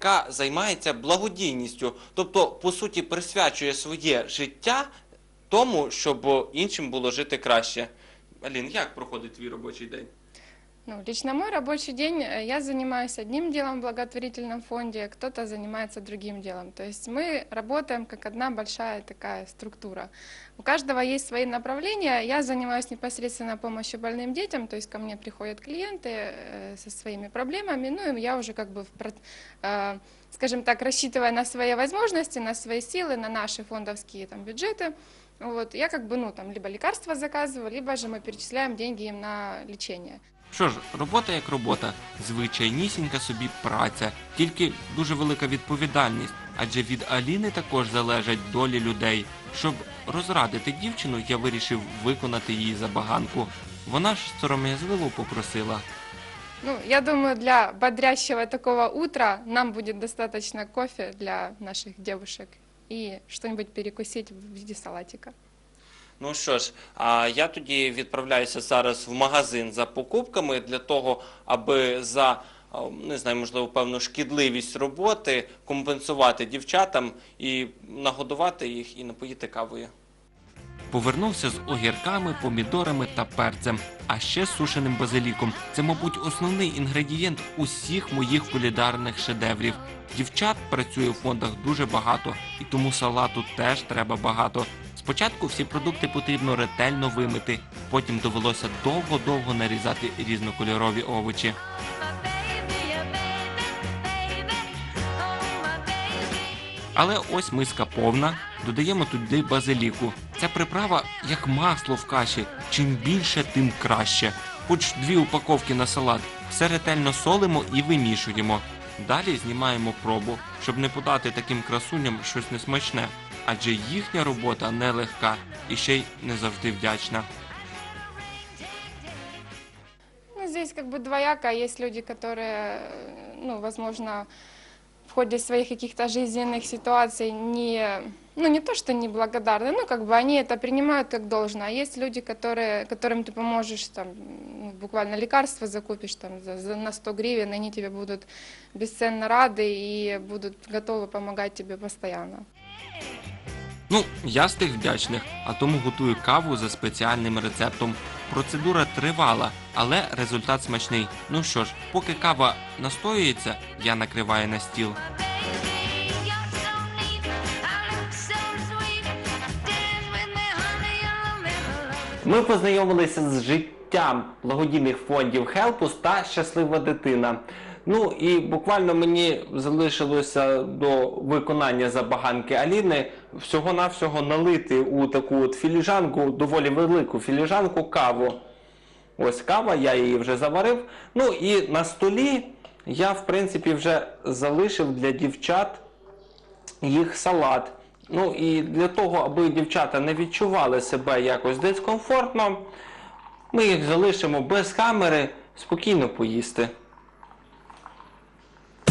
яка займається благодійністю, тобто, по суті, присвячує своє життя тому, щоб іншим було жити краще. Алін, як проходить твій робочий день? Ну, лично мой рабочий день, э, я занимаюсь одним делом в благотворительном фонде, кто-то занимается другим делом. То есть мы работаем как одна большая такая структура. У каждого есть свои направления. Я занимаюсь непосредственно помощью больным детям, то есть ко мне приходят клиенты э, со своими проблемами, ну и я уже как бы, э, скажем так, рассчитывая на свои возможности, на свои силы, на наши фондовские там, бюджеты, вот, я как бы, ну, там, либо лекарства заказываю, либо же мы перечисляем деньги им на лечение. Що ж, робота як робота, звичайнісінька собі праця, тільки дуже велика відповідальність, адже від Аліни також залежать долі людей. Щоб розрадити дівчину, я вирішив виконати її забаганку. Вона ж сором'язливо попросила. Ну, я думаю, для бодрящего такого утра нам будет достаточно кофе для наших девушек и что-нибудь перекусить в виде салатика. Ну що ж, а я тоді відправляюся зараз в магазин за покупками для того, аби за не знаю, можливо, певну шкідливість роботи компенсувати дівчатам і нагодувати їх і напоїти кавою. Повернувся з огірками, помідорами та перцем, а ще сушеним базиліком. Це, мабуть, основний інгредієнт усіх моїх кулінарних шедеврів. Дівчат працює в фондах дуже багато, і тому салату теж треба багато. Спочатку всі продукти потрібно ретельно вимити, потім довелося довго-довго нарізати різнокольорові овочі. Але ось миска повна, додаємо туди базиліку. Ця приправа як масло в каші. Чим більше, тим краще. Хоч дві упаковки на салат. Все ретельно солимо і вимішуємо. Далі знімаємо пробу, щоб не подати таким красуням щось несмачне, адже їхня робота нелегка і ще й не завжди вдячна. Ну, здесь как бы двояко. Есть люди, которые, э, ну, возможно, в ходе своих каких-то жизненных ситуаций не, ну, не то, что не благодарны, ну, как бы они это принимают как должно. А есть люди, которые, которым ты поможешь, там, ну, буквально лекарства закупишь там, за, за- на 100 гривен, и они тебе будут бесценно рады и будут готовы помогать тебе постоянно. Ну, я з тих вдячних, а тому готую каву за спеціальним рецептом. Процедура тривала, але результат смачний. Ну що ж, поки кава настоюється, я накриваю на стіл. Ми познайомилися з життям благодійних фондів Хелпус та Щаслива дитина. Ну і буквально мені залишилося до виконання забаганки Аліни всього-навсього налити у таку от філіжанку, доволі велику філіжанку каву. Ось кава, я її вже заварив. Ну і на столі я, в принципі, вже залишив для дівчат їх салат. Ну і для того, аби дівчата не відчували себе якось дискомфортно, ми їх залишимо без камери спокійно поїсти.